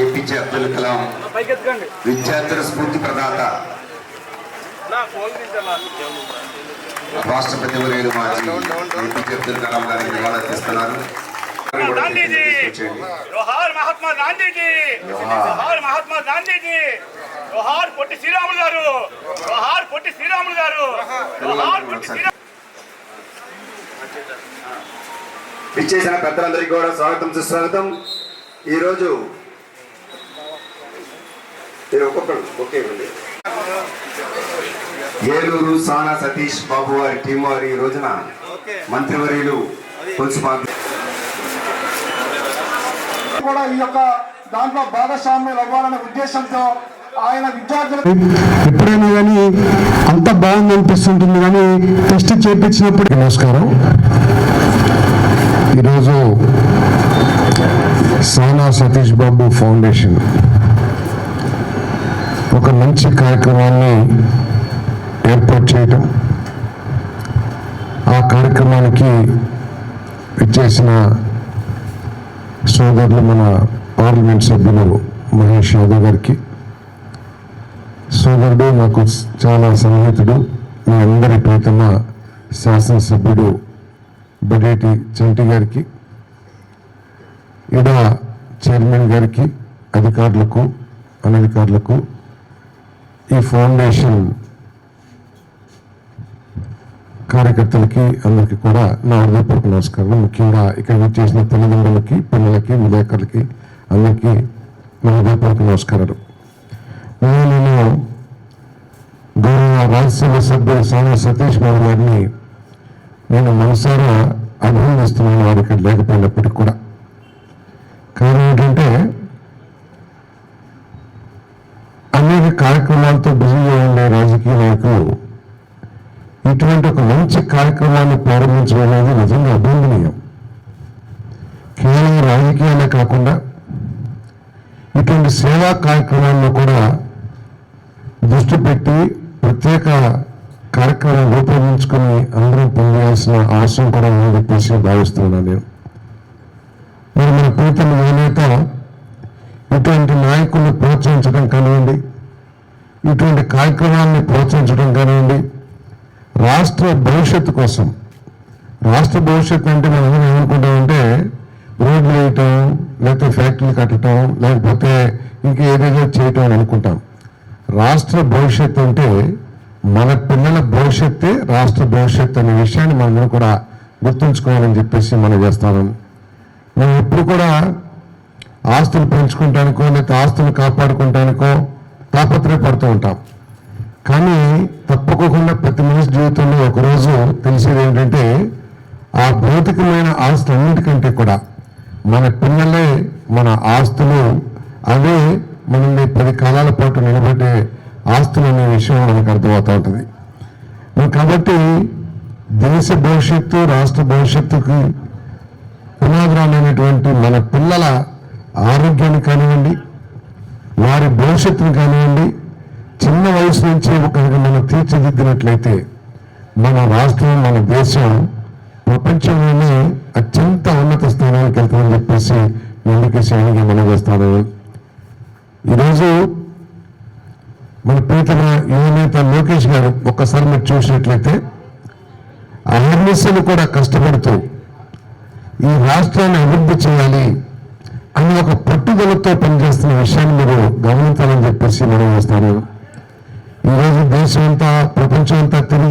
APJ Abdul Kalam విద్యార్థుల స్ఫూర్తి ప్రదాత. రాష్ట్రపతి వర్యులు మాజీ ఏపీజే అబ్దుల్ కలాం గారికి నివాళులర్పిస్తున్నారు గాంధీజీ. జోహార్ మహాత్మా గాంధీజీ. జోహార్. మహాత్మా గాంధీజీ. జోహార్ పొట్టి శ్రీరాములు గారు. జోహార్ పొట్టి శ్రీరాములు గారు. జోహార్ పొట్టి శ్రీరాములు ఇచ్చేసిన పెద్దలందరికీ కూడా స్వాగతం సుస్వాగతం. ఈరోజు ఒక్కొక్కరు ఒకే ఇవ్వండి. ఏలూరు సానా సతీష్ బాబు వారి టీం వారి ఈ రోజున మంత్రివర్యులు కూడా ఈ యొక్క దాంట్లో భాగస్వామ్యం అవ్వాలనే ఉద్దేశంతో ఆయన విద్యార్థులకు ఎప్పుడైనా కానీ అంత బాగుంది అనిపిస్తుంటుంది కానీ టెస్ట్ చేయించినప్పుడు నమస్కారం. ఈరోజు సానా సతీష్ బాబు ఫౌండేషన్ ఒక మంచి కార్యక్రమాన్ని ఏర్పాటు చేయటం ఆ కార్యక్రమానికి ఇచ్చేసిన సోదరులు మన పార్లమెంట్ సభ్యులు మహేష్ యాదవ్ గారికి. సోదరుడు నాకు చాలా సన్నిహితుడు మీ అందరి ప్రీతమ శాసనసభ్యుడు బడేటి చంటి గారికి ఇడా చైర్మన్ గారికి అధికారులకు అనధికారులకు ఈ ఫౌండేషన్ కార్యకర్తలకి అందరికీ కూడా నా హృదయపూర్వక నమస్కారం ముఖ్యంగా ఇక్కడ చేసిన తల్లిదండ్రులకి పిల్లలకి విలేకరులకి అందరికీ నా హృదయపూర్వక నమస్కారాలు. నేను గౌరవ రాజ్యసభ సభ్యులు సానా సతీష్ బాబు గారిని నేను మనసారా అభినందిస్తున్నాను. వారు ఇక్కడ లేకపోయినప్పటికీ కూడా. కారణం ఏంటంటే కార్యక్రమాలతో బిజీగా ఉండే రాజకీయ నాయకులు ఇటువంటి ఒక మంచి కార్యక్రమాన్ని ప్రారంభించడం అనేది నిజంగా అభినందనీయం. కేవలం రాజకీయాలే కాకుండా ఇటువంటి సేవా కార్యక్రమాల్లో కూడా దృష్టి పెట్టి ప్రత్యేక కార్యక్రమం రూపొందించుకుని అందరం పొందాల్సిన అవసరం కూడా ఉందని చెప్పేసి భావిస్తున్నాను నేను. మరి మన ప్రీతం యువనేత ఇటువంటి నాయకుల్ని ప్రోత్సహించడం కానివ్వండి ఇటువంటి కార్యక్రమాన్ని ప్రోత్సహించడం కానివ్వండి రాష్ట్ర భవిష్యత్తు కోసం. రాష్ట్ర భవిష్యత్తు అంటే మనం అందరం ఏమనుకుంటామంటే రోడ్లు వేయటం లేకపోతే ఫ్యాక్టరీలు కట్టడం లేకపోతే ఇంకా ఏదేదో చేయటం అని అనుకుంటాం. రాష్ట్ర భవిష్యత్తు అంటే మన పిల్లల భవిష్యత్తే రాష్ట్ర భవిష్యత్తు అనే విషయాన్ని మనందరం కూడా గుర్తుంచుకోవాలని చెప్పేసి మనం చేస్తాను మనం ఎప్పుడు కూడా ఆస్తులు పెంచుకుంటానికో లేకపోతే ఆస్తులు కాపాడుకుంటానికో తాపత్రయపడుతూ ఉంటాం. కానీ తప్పకోకుండా ప్రతి మనిషి జీవితంలో ఒకరోజు తెలిసేది ఏంటంటే ఆ భౌతికమైన ఆస్తులన్నిటికంటే కూడా మన పిల్లలే మన ఆస్తులు అవే మనల్ని పది కాలాల పాటు నిలబెట్టే ఆస్తులు అనే విషయం మనకు అర్థమవుతూ ఉంటుంది. కాబట్టి దేశ భవిష్యత్తు రాష్ట్ర భవిష్యత్తుకి పునాదురాలైనటువంటి మన పిల్లల ఆరోగ్యాన్ని కానివ్వండి వారి భవిష్యత్తుని కానివ్వండి చిన్న వయసు నుంచి ఒకరికి మనం తీర్చిదిద్దినట్లయితే మన రాష్ట్రం మన దేశం ప్రపంచంలోనే అత్యంత ఉన్నత స్థానానికి వెళ్తామని చెప్పేసి ఎందుకు శైలిగా మనం చేస్తాను ఈరోజు మన ప్రీతమ యువనేత లోకేష్ గారు ఒక్కసారి మీరు చూసినట్లయితే అహర్నిశలు కూడా కష్టపడుతూ ఈ రాష్ట్రాన్ని అభివృద్ధి చేయాలి అని ఒక పట్టుదలతో పనిచేస్తున్న విషయాన్ని మీరు గమనించాలని చెప్పేసి మనం చేస్తాను. ఈరోజు దేశం అంతా ప్రపంచం అంతా తిరిగి